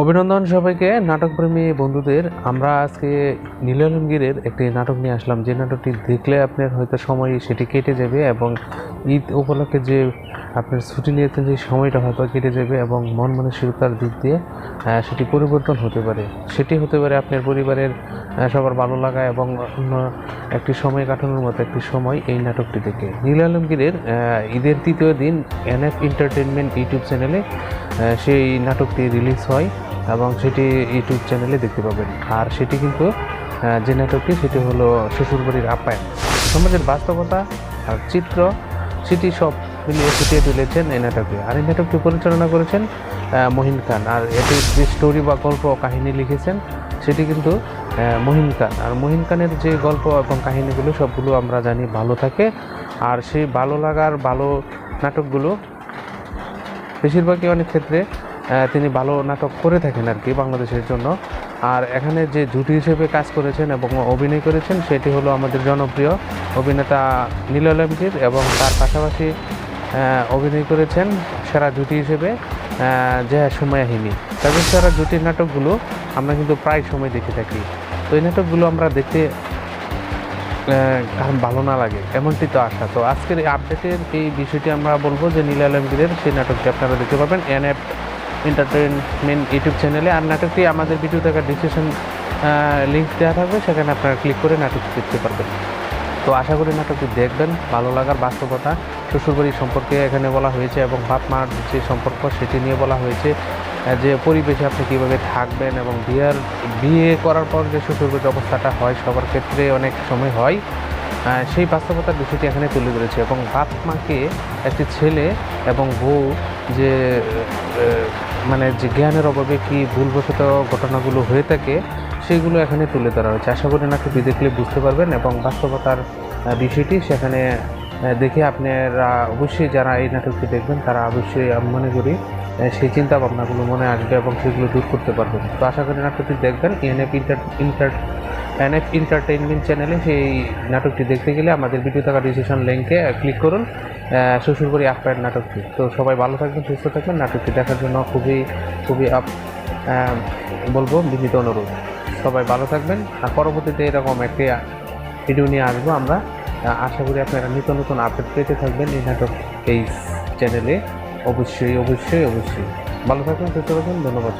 অভিনন্দন সবাইকে, নাটকপ্রেমী বন্ধুদের। আমরা আজকে নীলালমগীরের একটি নাটক নিয়ে আসলাম। যে নাটকটি দেখলে আপনার হয়তো সময় সেটি কেটে যাবে এবং ঈদ উপলক্ষে যে আপনার ছুটি নিয়েছেন যে সময়টা হয়তো কেটে যাবে এবং মন মানসিকতার দিক দিয়ে সেটি পরিবর্তন হতে পারে। সেটি হতে পারে আপনার পরিবারের সবার ভালো লাগা এবং অন্য একটি সময় কাটানোর মতো একটি সময় এই নাটকটি দেখে। নীল আলমগীরের ঈদের তৃতীয় দিন এনএফ এন্টারটেনমেন্ট ইউটিউব চ্যানেলে সেই নাটকটি রিলিজ হয় এবং সেটি ইউটিউব চ্যানেলে দেখতে পাবেন। আর সেটি কিন্তু যে নাটকটি সেটি হলো শ্বশুরবাড়ির আপ্যায়ন। সমাজের বাস্তবতা আর চিত্র, সেটি সব মিলিয়ে ফুটিয়ে তুলেছেন এই নাটকে আর এই নাটকটি পরিচালনা করেছেন মহিন খান। আর এটির যে স্টোরি বা গল্প কাহিনী লিখেছেন, সেটি কিন্তু মহিন খান। আর মহিন খানের যে গল্প এবং কাহিনীগুলো, সবগুলো আমরা জানি ভালো থাকে। আর সেই ভালো লাগার ভালো নাটকগুলো, বেশিরভাগই অনেক ক্ষেত্রে তিনি ভালো নাটক করে থাকেন আর কি বাংলাদেশের জন্য। আর এখানে যে জুটি হিসেবে কাজ করেছেন এবং অভিনয় করেছেন, সেটি হলো আমাদের জনপ্রিয় অভিনেতা নীল এবং তার পাশাপাশি অভিনয় করেছেন সেরা জুটি হিসেবে জয়া সুমায়াহিনী তাদের সেরা জুটির নাটকগুলো আমরা কিন্তু প্রায় সময় দেখে থাকি। তো এই নাটকগুলো আমরা দেখতে কারণ ভালো না লাগে, এমনটি তো আশা। তো আজকের এই আপডেটের এই বিষয়টি আমরা বলব যে নীল আলমগীরের সেই নাটকটি আপনারা দেখতে পাবেন এন এফ এন্টারটেনমেন্ট ইউটিউব চ্যানেলে। আর নাটকটি আমাদের ভিডিও দেখার ডিসক্রিপশন লিঙ্ক দেওয়া থাকবে, সেখানে আপনারা ক্লিক করে নাটকটি দেখতে পারবেন। তো আশা করি নাটকটি দেখবেন, ভালো লাগার বাস্তবতা। শ্বশুরবাড়ির সম্পর্কে এখানে বলা হয়েছে এবং বাপ মার যে সম্পর্ক, সেটি নিয়ে বলা হয়েছে যে পরিবেশে আপনি কীভাবে থাকবেন এবং বিয়ের, বিয়ে করার পর যে শ্বশুরবাড়ির অবস্থাটা হয়, সবার ক্ষেত্রে অনেক সময় হয়। সেই বাস্তবতার বিষয়টি এখানে তুলে ধরেছে এবং বাপ মাকে একটি ছেলে এবং বউ যে মানে যে জ্ঞানের অভাবে কি ভুলবশত ঘটনাগুলো হয়ে থাকে, সেগুলো এখানে তুলে ধরা হয়েছে। আশা করি নাটকটি দেখলে বুঝতে পারবেন এবং বাস্তবতার বিষয়টি সেখানে দেখে আপনারা অবশ্যই যারা এই নাটকটি দেখবেন, তারা অবশ্যই, আমি মনে করি সেই চিন্তা ভাবনাগুলো মনে আসবে এবং সেগুলো দূর করতে পারবেন। তো আশা করি নাটকটি দেখবেন, NF inter inter, NF entertainment চ্যানেলে সেই নাটকটি দেখতে গেলে আমাদের ভিডিও থাকা ডিসিশন লিঙ্কে ক্লিক করুন। শ্বশুরবাড়ি আপ্যায়ন নাটকটি। তো সবাই ভালো থাকবেন, সুস্থ থাকবেন। নাটকটি দেখার জন্য খুবই খুবই আপ বলব বিনীত অনুরোধ। সবাই ভালো থাকবেন। আর পরবর্তীতে এরকম একটি ভিডিও নিয়ে আসব আমরা। আশা করি আপনারা নিত্য নতুন আপডেট পেতে থাকবেন এই নাটক এই চ্যানেলে অবশ্যই অবশ্যই অবশ্যই। ভালো থাকবেন, সুস্থ থাকবেন। ধন্যবাদ।